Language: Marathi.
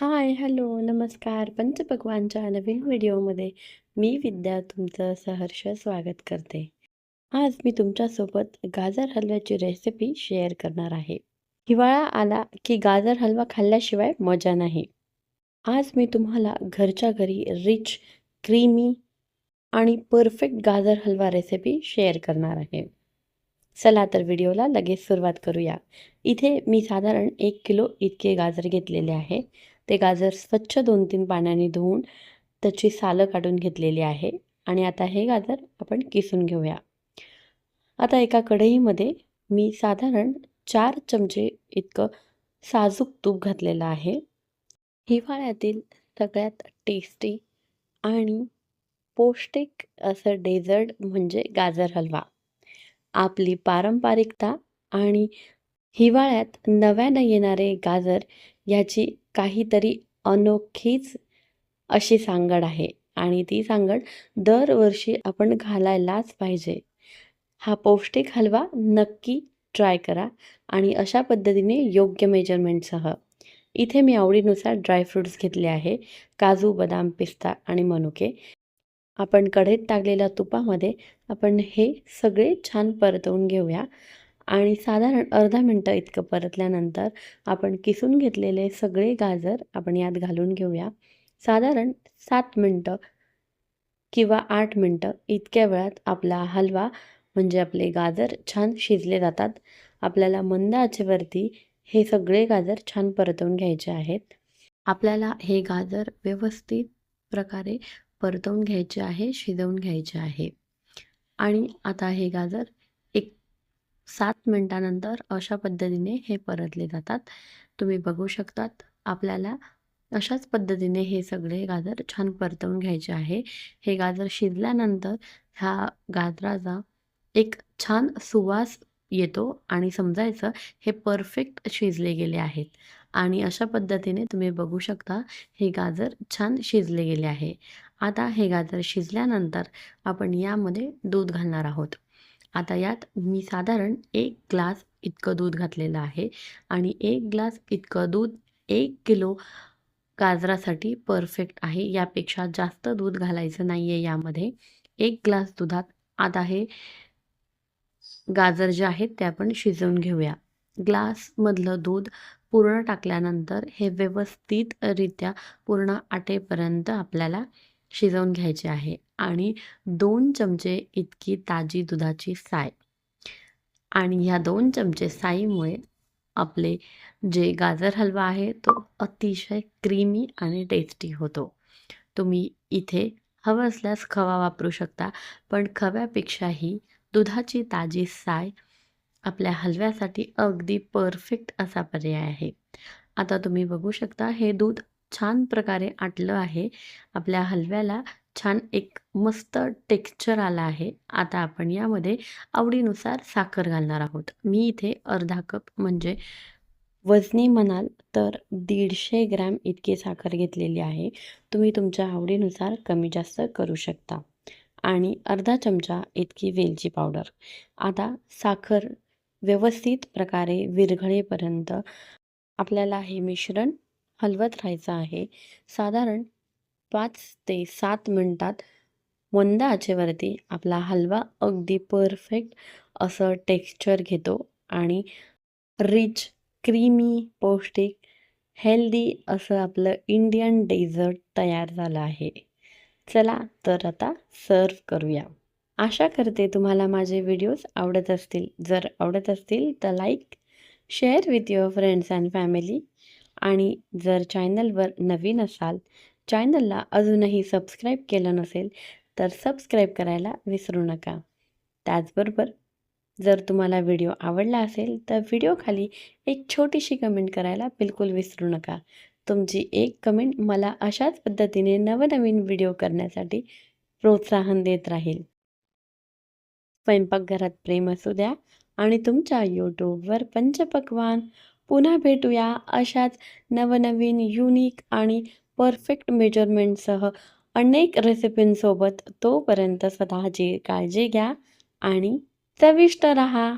हाय, हॅलो, नमस्कार. पंचभगवानच्या नवीन व्हिडिओमध्ये मी विद्या तुमचं सहर्ष स्वागत करते. आज मी तुमच्यासोबत गाजर हलव्याची रेसिपी शेअर करणार आहे. हिवाळा आला की गाजर हलवा खाल्ल्याशिवाय मजा नाही. आज मी तुम्हाला घरच्या घरी रिच, क्रीमी आणि परफेक्ट गाजर हलवा रेसिपी शेअर करणार आहे. चला तर व्हिडिओला लगेच सुरुवात करूया. इथे मी साधारण एक किलो इतके गाजर घेतलेले आहे. ते गाजर स्वच्छ दोन तीन पाण्याने धुवून त्याची सालं काढून घेतलेली आहे आणि आता हे गाजर आपण किसून घेऊया. आता एका कढईमध्ये मी साधारण चार चमचे इतकं साजूक तूप घातलेलं आहे. हिवाळ्यातील सगळ्यात टेस्टी आणि पौष्टिक असं डेझर्ट म्हणजे गाजर हलवा. आपली पारंपरिकता आणि हिवाळ्यात नव्यानं येणारे गाजर ह्याची काहीतरी अनोखीच अशी सांगड आहे आणि ती सांगड दरवर्षी आपण घालायलाच पाहिजे. हा पौष्टिक हलवा नक्की ट्राय करा आणि अशा पद्धतीने योग्य मेजरमेंटसह. इथे मी आवडीनुसार ड्रायफ्रुट्स घेतले आहे. काजू, बदाम, पिस्ता आणि मनुके. आपण कढईत टाकलेल्या तुपामध्ये आपण हे सगळे छान परतवून घेऊया आणि साधारण अर्धा मिनटं इतकं परतल्यानंतर आपण किसून घेतलेले सगळे गाजर आपण यात घालून घेऊया. साधारण सात मिनटं किंवा आठ मिनटं इतक्या वेळात आपला हलवा म्हणजे आपले गाजर छान शिजले जातात. आपल्याला मंद आचेवरती हे सगळे गाजर छान परतवून घ्यायचे आहेत. आपल्याला हे गाजर व्यवस्थित प्रकारे परतवून घ्यायचे आहे, शिजवून घ्यायचे आहे. आणि आता हे गाजर सात मिनटानंतर अशा पद्धतीने हे परतले जातात. तुम्ही बघू शकतात आपल्याला अशाच पद्धतीने हे सगळे गाजर छान परतवून घ्यायचे आहे. हे गाजर शिजल्यानंतर ह्या गाजराचा एक छान सुवास येतो आणि समजायचं हे परफेक्ट शिजले गेले आहेत. आणि अशा पद्धतीने तुम्ही बघू शकता हे गाजर छान शिजले गेले आहे. आता हे गाजर शिजल्यानंतर आपण यामध्ये दूध घालणार आहोत. आता यात मी साधारण एक ग्लास इतकं दूध घातलेलं आहे आणि एक ग्लास इतकं दूध एक किलो गाजरासाठी परफेक्ट आहे. यापेक्षा जास्त दूध घालायचं नाही आहे यामध्ये. एक ग्लास दुधात आता हे गाजर जे आहेत ते आपण शिजवून घेऊया. ग्लासमधलं दूध पूर्ण टाकल्यानंतर हे व्यवस्थितरित्या पूर्ण आटेपर्यंत आपल्याला शिजवून घ्यायचे आहे आणि दोन चमचे इतकी ताजी दुधाची साय आणि ह्या दोन चमचे साईमुळे आपले जे गाजर हलवा आहे तो अतिशय क्रीमी आणि टेस्टी होतो. तुम्ही इथे हवं असल्यास खवा वापरू शकता. पण खव्यापेक्षाही दुधाची ताजी साय आपल्या हलव्यासाठी अगदी परफेक्ट असा पर्याय आहे. आता तुम्ही बघू शकता हे दूध छान प्रकारे आटलं आहे. आपल्या हलव्याला छान एक मस्त टेक्स्चर आला आहे. आता आपण यामध्ये आवडीनुसार साखर घालणार आहोत. मी इथे अर्धा कप म्हणजे वजनी म्हणाल तर दीडशे ग्रॅम इतकी साखर घेतलेली आहे. तुम्ही तुमच्या आवडीनुसार कमी जास्त करू शकता. आणि अर्धा चमचा इतकी वेलची पावडर. आता साखर व्यवस्थित प्रकारे विरघळेपर्यंत आपल्याला हे मिश्रण हलवत राहायचं आहे. साधारण पाच ते सात मिनटात मंद आचेवरती आपला हलवा अगदी परफेक्ट असं टेक्स्चर घेतो आणि रिच, क्रीमी, पौष्टिक, हेल्दी असं आपलं इंडियन डेझर्ट तयार झालं आहे. चला तर आता सर्व करूया. आशा करते तुम्हाला माझे व्हिडिओज आवडत असतील. जर आवडत असतील तर like, share with your friends and family आणि जर चॅनलवर नवीन असाल, चॅनलला अजूनही सबस्क्राईब केलं नसेल तर सबस्क्राईब करायला विसरू नका. त्याचबरोबर जर तुम्हाला व्हिडिओ आवडला असेल तर व्हिडिओखाली एक छोटीशी कमेंट करायला बिलकुल विसरू नका. तुमची एक कमेंट मला अशाच पद्धतीने नवनवीन व्हिडिओ करण्यासाठी प्रोत्साहन देत राहील. स्वयंपाकघरात प्रेम असू द्या आणि तुमच्या यूट्यूबवर पंचपक्वान पुन्हा भेटूया अशाच नवनवीन युनिक आणि परफेक्ट मेजरमेंटसह अनेक रेसिपींसोबत. तोपर्यंत स्वतःची काळजी घ्या आणि चविष्ट रहा